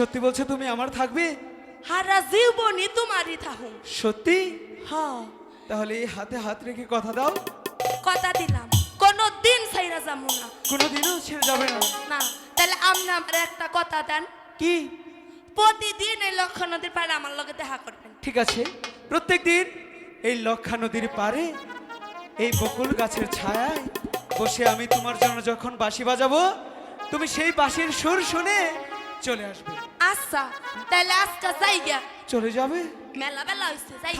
সত্যি বলছো তুমি আমার থাকবে? হারা জীবনই তোমারই থাকুম সত্যি? হ তাহলে এই হাতে হাত রেখে কথা দাও। কথা দিলাম। কোনো দিন সাইরা যাব না। কোনোদিনও ছেড়ে যাবে না। না তাহলে আপনি আমার একটা কথা দেন। কি? প্রতিদিন এই লক্ষ্য নদীর পাড়ে আমার লগে দেখা করবেন। ঠিক আছে। প্রত্যেক দিন এই লক্ষা নদীর পারে এই বকুল গাছের ছায়ায় বসে আমি তোমার জন্য যখন বাঁশি বাজাবো তুমি সেই বাঁশির সুর শুনে চলে আসবে। আচ্ছা তাহলে আজকে যাই চলে যাবে? মেলা বেলা হয়েছে যাই